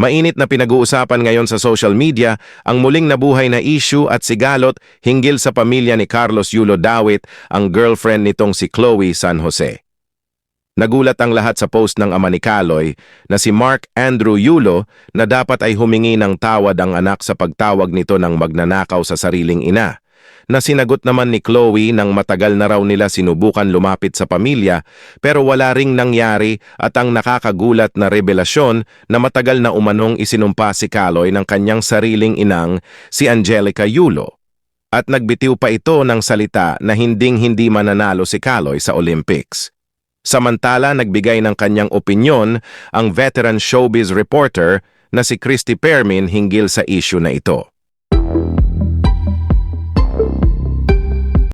Mainit na pinag-uusapan ngayon sa social media ang muling nabuhay na issue at sigalot hinggil sa pamilya ni Carlos Yulo Dawit, ang girlfriend nitong si Chloe San Jose. Nagulat ang lahat sa post ng ama ni Kaloy na si Mark Andrew Yulo na dapat ay humingi ng tawad ang anak sa pagtawag nito ng magnanakaw sa sariling ina. Na sinagot naman ni Chloe nang matagal na raw nila sinubukan lumapit sa pamilya pero wala ring nangyari at ang nakakagulat na revelasyon na matagal na umanong isinumpa si Kaloy ng kanyang sariling inang si Angelica Yulo. At nagbitiw pa ito ng salita na hinding-hindi mananalo si Kaloy sa Olympics. Samantala, nagbigay ng kanyang opinyon ang veteran showbiz reporter na si Christy Permin hinggil sa issue na ito.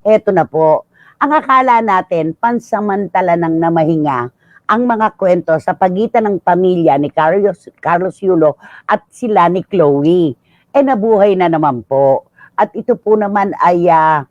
Eto na po. Ang akala natin, pansamantala nang namahinga ang mga kwento sa pagitan ng pamilya ni Carlos, Carlos Yulo at sila ni Chloe. Eh nabuhay na naman po. At ito po naman ay ah,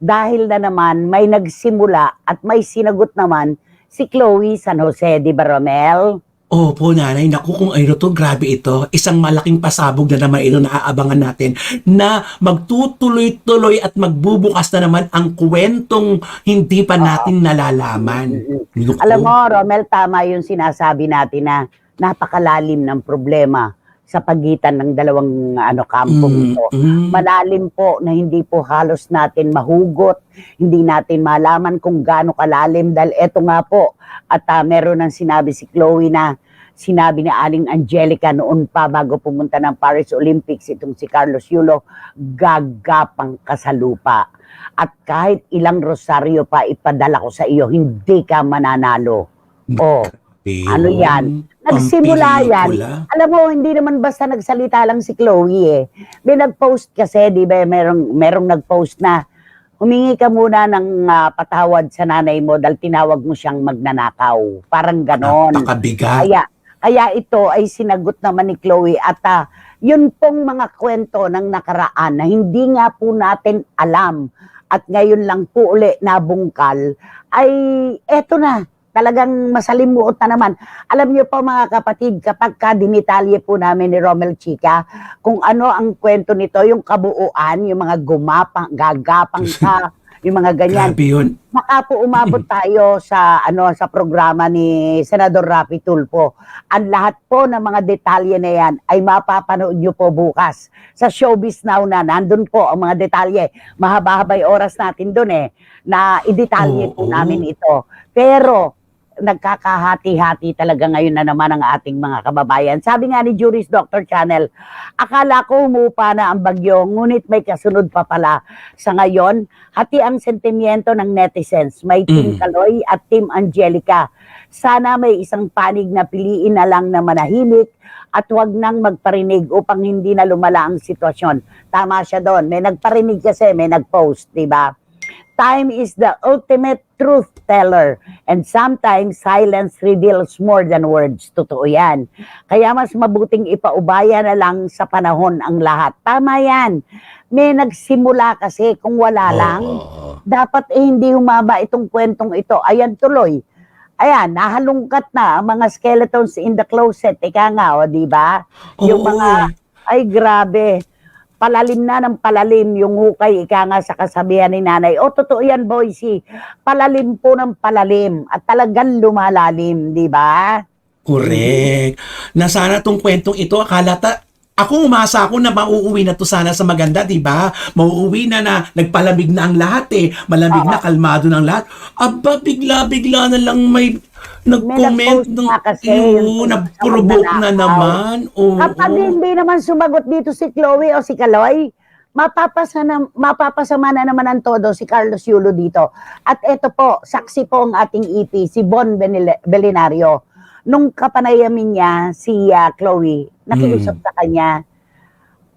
dahil na naman may nagsimula at may sinagot naman si Chloe San Jose, di ba Romel? Opo, nanay. Naku, kung ano to, grabe ito. Isang malaking pasabog na naman ito na aabangan natin na magtutuloy-tuloy at magbubukas na naman ang kwentong hindi pa natin nalalaman. Naku. Alam mo, Romel, tama yung sinasabi natin na napakalalim ng problema sa pagitan ng dalawang ano kampong Mm, ito. mm. Malalim po na hindi po halos natin mahugot, hindi natin malaman kung gaano kalalim dahil eto nga po at ah, meron ng sinabi si Chloe na sinabi ni Aling Angelica noon pa bago pumunta ng Paris Olympics itong si Carlos Yulo, gagapang ka sa lupa. At kahit ilang rosaryo pa ipadala ko sa iyo, hindi ka mananalo. Oh, Ano yan? Nagsimula yan. alam mo, hindi naman basta nagsalita lang si Chloe eh. May nag-post kasi, di ba, merong, merong nag-post na humingi ka muna ng ah, patawad sa nanay mo dahil tinawag mo siyang magnanakaw. Parang ganon. Napakabigat. Kaya, kaya ito ay sinagot naman ni Chloe at ah, yun pong mga kwento ng nakaraan na hindi nga po natin alam at ngayon lang po uli nabungkal ay eto na talagang masalimuot na naman. Alam niyo po mga kapatid, kapag ka dinitalye po namin ni Romel Chica, kung ano ang kwento nito, yung kabuuan, yung mga gumapang, gagapang ka, yung mga ganyan. Grabe yun. Baka po umabot tayo sa ano sa programa ni Senador Rapi Tulfo. Ang lahat po ng mga detalye na yan ay mapapanood nyo po bukas. Sa Showbiz Now na, nandun po ang mga detalye. Mahaba-habay oras natin dun eh, na idetalye po Oo. namin ito. Pero, nagkakahati-hati talaga ngayon na naman ang ating mga kababayan. Sabi nga ni Juris Doctor Channel, akala ko humupa na ang bagyo, ngunit may kasunod pa pala. Sa ngayon, hati ang sentimiento ng netizens. May Team Mm. Kaloy at Team Angelica. Sana may isang panig na piliin na lang na manahimik at huwag nang magparinig upang hindi na lumala ang sitwasyon. Tama siya doon. May nagparinig kasi, may nagpost, di ba? Time is the ultimate truth teller and sometimes silence reveals more than words. Totoo yan. Kaya mas mabuting ipaubaya na lang sa panahon ang lahat. Tama yan. May nagsimula kasi kung wala lang, Oo. dapat eh hindi humaba itong kwentong ito. Ayan tuloy. Ayan, nahalungkat na ang mga skeletons in the closet. Ika nga, o, di ba? Yung Oo. mga, ay grabe, palalim na ng palalim yung hukay, ika nga sa kasabihan ni nanay. O, totoo yan, Boysi. Palalim po ng palalim at talagang lumalalim, di ba? Correct. Na sana tong kwentong ito, akala ta, ako umasa ako na mauuwi na to sana sa maganda, di ba? Mauuwi na na nagpalamig na ang lahat eh. Malamig na, kalmado ng lahat. Aba, bigla-bigla na lang may nag-comment ng nga kasi, Oo, yung nag-provoke na naman. Oo. Kapag hindi naman sumagot dito si Chloe o si Kaloy, mapapasa na, mapapasama na naman ang todo si Carlos Yulo dito. At eto po, saksi po ang ating EP, si Bon Benile- Belinario. Nung kapanayamin niya, si ah, Chloe, nakiusap sa kanya,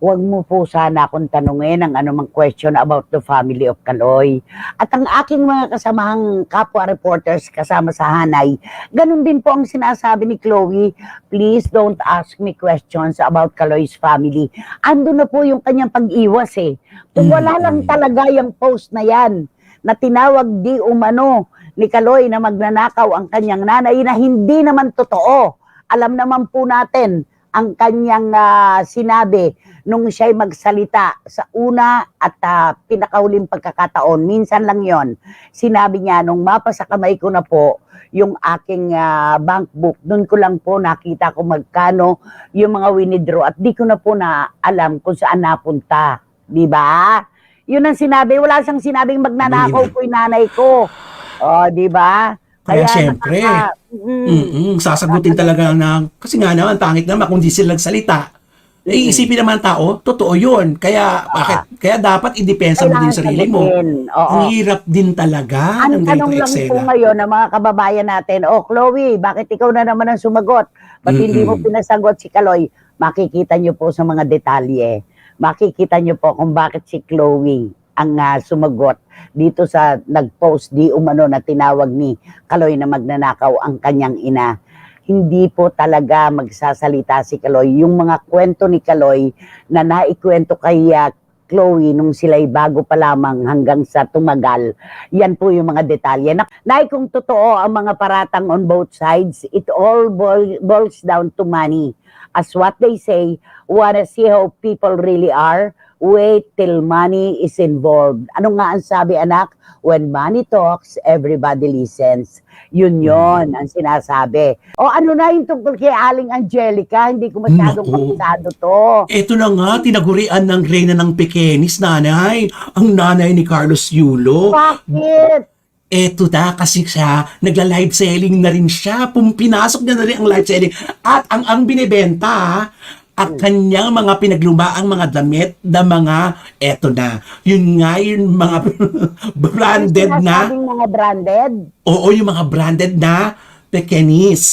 huwag mo po sana akong tanungin ang anumang question about the family of Kaloy. At ang aking mga kasamahang kapwa reporters kasama sa Hanay, ganun din po ang sinasabi ni Chloe, please don't ask me questions about Kaloy's family. Ando na po yung kanyang pag-iwas eh. Kung wala Mm. lang talaga yung post na yan, na tinawag di umano ni Kaloy na magnanakaw ang kanyang nanay na hindi naman totoo. Alam naman po natin ang kanyang ah, sinabi nung siya'y magsalita sa una at ah, pinakahuling pagkakataon. Minsan lang yon Sinabi niya, nung mapasa kamay ko na po yung aking ah, bank book, doon ko lang po nakita kung magkano yung mga winidraw at di ko na po na alam kung saan napunta. Di ba? Yun ang sinabi. Wala siyang sinabing magnanakaw ko yung nanay ko. O, di ba? Kaya syempre, nakaka- Mm. Mm-mm, sasagutin talaga na, kasi nga naman, pangit naman kung di sila nagsalita. Eh, isipin naman ng tao, totoo yun. Kaya, bakit, kaya dapat idepensa mo din sarili mo. sagutin. Oo. Ang hirap din talaga Ang ng tanong ganitong lang po eksena. ngayon ng mga kababayan natin, oh Chloe, bakit ikaw na naman ang sumagot? Ba't hindi mo pinasagot si Kaloy? Makikita niyo po sa mga detalye. Makikita niyo po kung bakit si Chloe ang ah, sumagot dito sa nag-post di umano na tinawag ni Kaloy na magnanakaw ang kanyang ina. Hindi po talaga magsasalita si Kaloy. Yung mga kwento ni Kaloy na naikwento kay ah, Chloe nung sila'y bago pa lamang hanggang sa tumagal, yan po yung mga detalye. Na, Nay, kung totoo ang mga paratang on both sides, it all boil- boils down to money. As what they say, wanna see how people really are, wait till money is involved. Ano nga ang sabi anak? When money talks, everybody listens. Yun yon ang sinasabi. O ano na yung tungkol kay Aling Angelica? Hindi ko masyadong Naku. kabisado to. Ito na nga, tinagurian ng reyna ng Pekenis, nanay. Ang nanay ni Carlos Yulo. Bakit? Eto na, kasi siya, nagla-live selling na rin siya. Pum, pinasok niya na rin ang live selling. At ang, ang binibenta, ang kanyang mga pinaglumaang mga damit na mga, eto na, yun nga yung mga branded Yung na, sinasabing mga branded? oo, yung mga branded na Pekenis.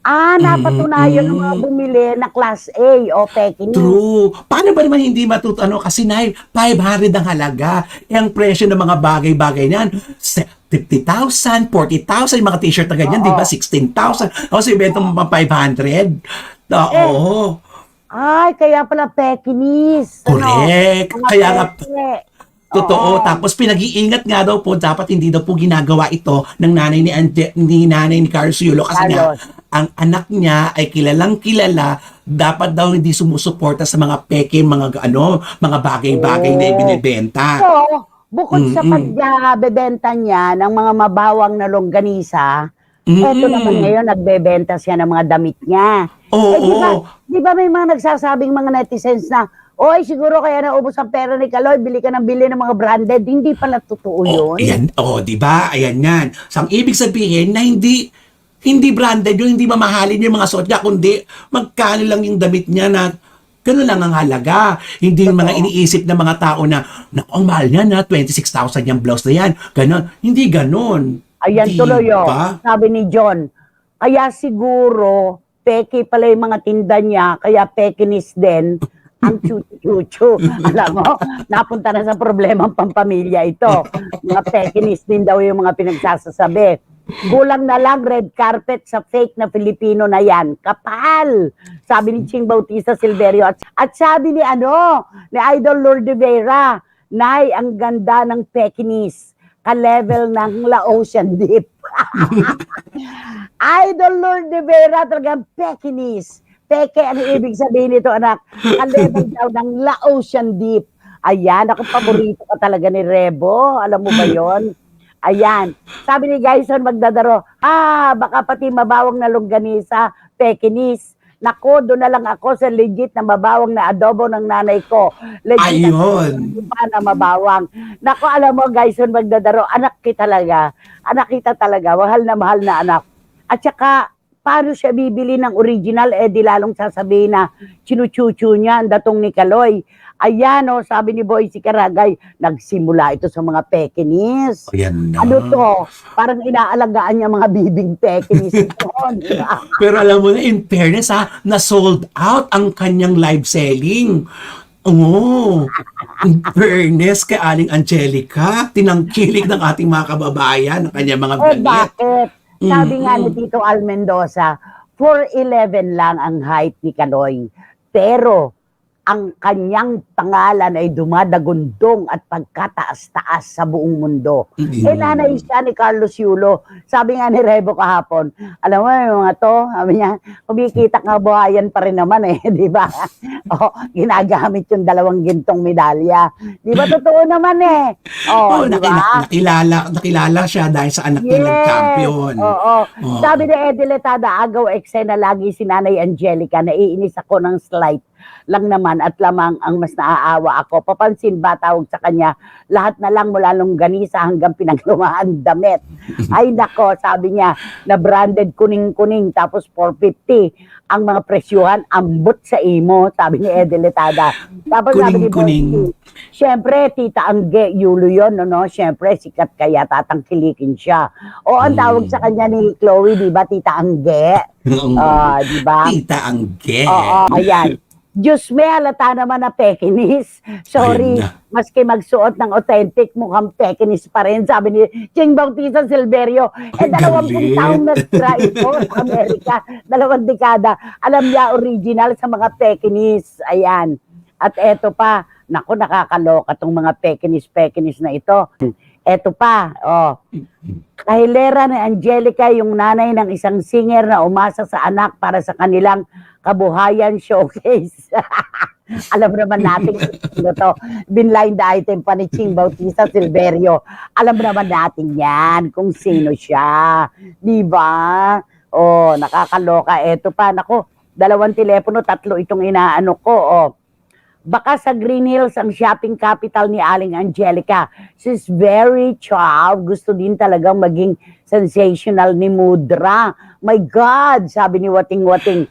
Ah, napatunayan ng mga bumili na class A o Peking. True. Paano ba naman hindi matuto ano kasi na 500 ang halaga. Eh, ang presyo ng mga bagay-bagay niyan, se- 50,000, 40,000, yung mga t-shirt na ganyan, di ba? 16,000. O sa ibenta mo pa 500. Oo. Ay, kaya pala Pekinis. Correct. Mga Kaya nga, totoo. Oo. Tapos pinag-iingat nga daw po, dapat hindi daw po ginagawa ito ng nanay ni, Ante, ni nanay ni Carlos Yulo. Kasi nga, Carlos. ang anak niya ay kilalang kilala, dapat daw hindi sumusuporta sa mga peke, mga ano, mga bagay-bagay na Oh. ibinibenta. So, bukod sa Mm-mm. pagbebenta niya ng mga mabawang na longganisa, eto Mm-mm. naman ngayon, nagbebenta siya ng mga damit niya. Oo, eh, di ba, oo. di ba may mga nagsasabing mga netizens na, Oy, siguro kaya naubos ang pera ni Kaloy, bili ka ng bili ng mga branded. Hindi pala totoo Oh, yun. ayan, oh, 'di ba? Ayan 'yan. So, ang ibig sabihin na hindi hindi branded yung hindi mamahalin yung mga suot niya, kundi magkano lang yung damit niya na Ganun lang ang halaga. Hindi yung mga iniisip ng mga tao na, naku, ang mahal niya na, 26,000 yung blouse na yan. Ganon. Hindi ganon. Ayan Di tuloy oh. ba? Sabi ni John, kaya siguro, peke pala yung mga tinda niya, kaya pekinis din ang chuchu-chuchu. Alam mo, napunta na sa problema ang pampamilya ito. Mga pekinis din daw yung mga pinagsasasabi. Kulang na lang red carpet sa fake na Filipino na yan. Kapal! Sabi ni Ching Bautista Silverio. At, at sabi ni ano, ni Idol Lourdes Vera, Nay, ang ganda ng pekinis ka-level ng La Ocean Deep. Idol Lord de Vera, talagang pekinis. Peke, ano ibig sabihin nito, anak? Ka-level daw ng La Ocean Deep. Ayan, ako paborito ka talaga ni Rebo. Alam mo ba yon? Ayan. Sabi ni Gyson Magdadaro, ah, baka pati mabawang na longganisa, pekinis. Nako, doon na lang ako sa legit na mabawang na adobo ng nanay ko. Legit na Ayun. pa na mabawang. Nako, alam mo, Gyson Magdadaro, anak kita talaga. Anak kita talaga. Mahal na mahal na anak. At saka, paano siya bibili ng original? Eh, di lalong sasabihin na chinuchuchu niya ang datong ni Kaloy. Ayan, oh, sabi ni Boy si Karagay, nagsimula ito sa mga pekinis. Ayan na. Ano to? Parang inaalagaan niya mga bibing pekinis. Pero alam mo na, in fairness ha, na sold out ang kanyang live selling. Oo. In fairness kay Aling Angelica, tinangkilik ng ating mga kababayan ang kanyang mga Eh, damit. bakit? Sabi nga ni Mm-mm. Tito Al Mendoza, 4'11 lang ang height ni Kaloy. Pero, ang kanyang pangalan ay dumadagundong at pagkataas-taas sa buong mundo. Mm. Eh, nanay siya ni Carlos Yulo. Sabi nga ni Rebo kahapon, alam mo, yung mga to, sabi niya, kumikita nga buhayan pa rin naman eh, di ba? o, ginagamit yung dalawang gintong medalya. Di ba, totoo naman eh. Oh, O, di ba? nakilala, nakilala siya dahil sa anak niya nag-champion. Oo. Oo. Sabi ni Eddie Letada, agaw eksena lagi si Nanay Angelica, naiinis ako ng slight lang naman at lamang ang mas naaawa ako. Papansin ba tawag sa kanya, lahat na lang mula nung ganisa hanggang pinaglumaan damit. Ay nako, sabi niya, na branded kuning-kuning tapos 450 ang mga presyuhan, ambot sa imo, sabi ni Eddie Letada. Tapos sabi ni Kuning-kuning. Bossy, Siyempre, Tita Angge, Yulo yun, no, no? Siyempre, sikat kaya tatangkilikin siya. O, ang Mm. tawag sa kanya ni Chloe, di ba, Tita Angge? Oo. Ah, di ba? Tita Angge. Oo, ayan. Diyos me, halata naman na pekinis. Sorry, Ayun na. maski magsuot ng authentic, mukhang pekinis pa rin. Sabi ni Ching Bautista Silverio, eh Ang dalawampung galing. taong nagtira ito sa Amerika. Dalawang dekada. Alam niya, original sa mga pekinis. Ayan. At eto pa, naku, nakakaloka tong mga pekinis-pekinis na ito. Eto pa, oh. Kahilera ni Angelica, yung nanay ng isang singer na umasa sa anak para sa kanilang kabuhayan showcase. Alam naman natin kung to. Binline item pa ni Ching Bautista Silverio. Alam naman natin yan kung sino siya. Di ba? Oh, nakakaloka. Eto pa, nako, dalawang telepono, tatlo itong inaano ko. Oh. Baka sa Green Hills ang shopping capital ni Aling Angelica. She's very child. Gusto din talagang maging sensational ni Mudra. My God, sabi ni Wating Wating.